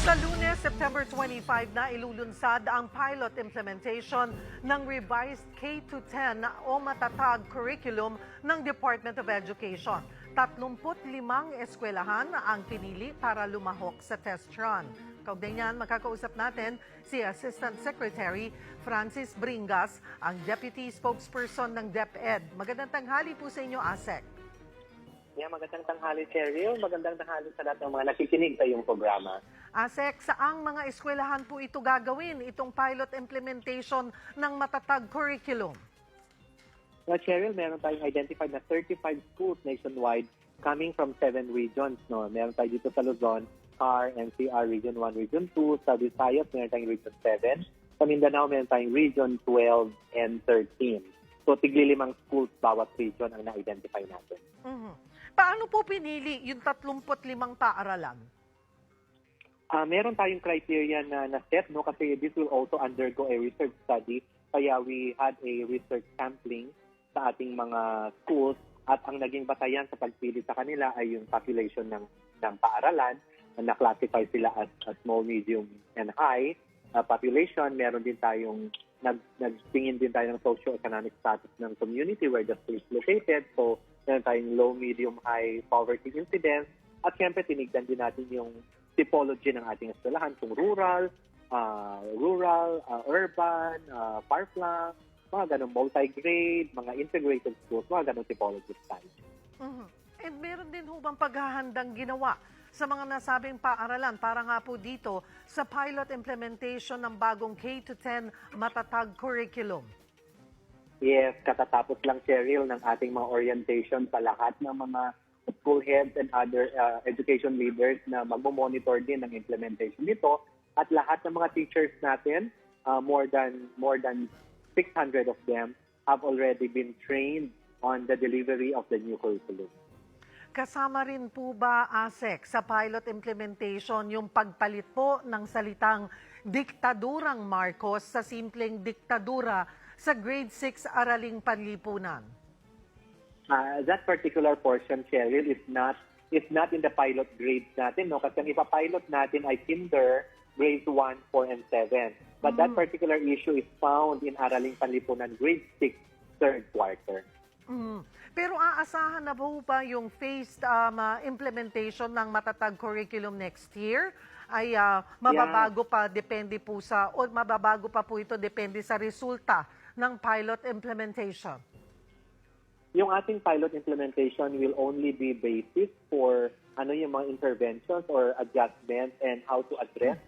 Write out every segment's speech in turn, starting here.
Sa lunes, September 25 na ilulunsad ang pilot implementation ng revised K-10 o matatag curriculum ng Department of Education. 35 eskwelahan ang pinili para lumahok sa test run. Kaugnay niyan, makakausap natin si Assistant Secretary Francis Bringas, ang Deputy Spokesperson ng DepEd. Magandang tanghali po sa inyo, ASEC. Yeah, magandang tanghali, Cheryl. Magandang tanghali sa lahat ng mga nakikinig sa iyong programa. ASEC, saang mga eskwelahan po ito gagawin, itong pilot implementation ng matatag curriculum? Well, Cheryl, meron tayong identified na 35 schools nationwide coming from seven regions. No? Meron tayo dito sa Luzon, CAR, NCR, Region 1, Region 2. Sa Visayas, meron tayong Region 7. Sa Mindanao, meron tayong Region 12 and 13. So, tigli limang schools bawat region ang na-identify natin. Mhm. Paano po pinili yung 35 paaralan? Ah, meron tayong criteria na, na set no kasi this will also undergo a research study kaya we had a research sampling sa ating mga schools at ang naging batayan sa pagpili sa kanila ay yung population ng ng paaralan na na-classify sila as, as small, medium, and high ah, population. Meron din tayong nag, nagtingin din tayo ng socio-economic status ng community where the school is located. So, meron tayong low, medium, high poverty incidence. At syempre, tinignan din natin yung typology ng ating eskwelahan, kung rural, ah, rural, ah, urban, uh, parkland, mga ganun, multi-grade, mga integrated schools, mga ganun typology tayo. Mhm. And meron din ho bang paghahandang ginawa sa mga nasabing paaralan para nga po dito sa pilot implementation ng bagong K-10 matatag curriculum? Yes, katatapos lang, Cheryl, ng ating mga orientation sa lahat ng mga school heads and other uh, education leaders na magmo-monitor din ng implementation nito. At lahat ng mga teachers natin, uh, more than more than 600 of them have already been trained on the delivery of the new curriculum. Kasama rin po ba, ASEC, sa pilot implementation yung pagpalit po ng salitang diktadurang Marcos sa simpleng diktadura sa grade 6 araling panlipunan? Uh, that particular portion, Cheryl, is not is not in the pilot grades natin, no? Kasi ang ipapilot natin ay kinder, grades 1, 4, and 7. But that particular issue is found in Araling Panlipunan, grade 6, third quarter. Mm. Pero aasahan na po ba yung phased um, ah, implementation ng matatag curriculum next year? Ay ah, mababago pa depende po sa o mababago pa po ito depende sa resulta ng pilot implementation. Yung ating pilot implementation will only be basis for ano yung mga interventions or adjustments and how to address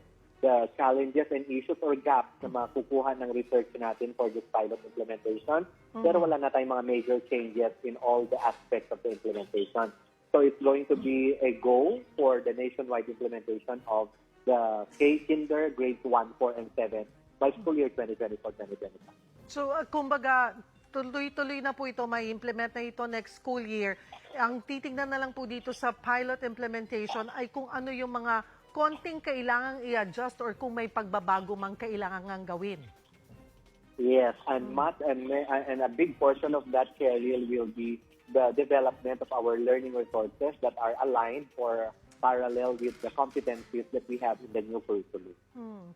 the challenges and issues or gaps na makukuha ng research natin for this pilot implementation. Pero wala na tayong mga major changes in all the aspects of the implementation. So it's going to be a goal for the nationwide implementation of the K-Kinder grades 1, 4, and 7 by school year 2024-2025. So ah, kumbaga tuloy-tuloy na po ito may implement na ito next school year. Ang titingnan na lang po dito sa pilot implementation ay kung ano yung mga konting kailangang i-adjust or kung may pagbabago mang kailangan gawin. Yes, and much and and a big portion of that Cheryl will be the development of our learning resources that are aligned or parallel with the competencies that we have in the new curriculum. Hmm.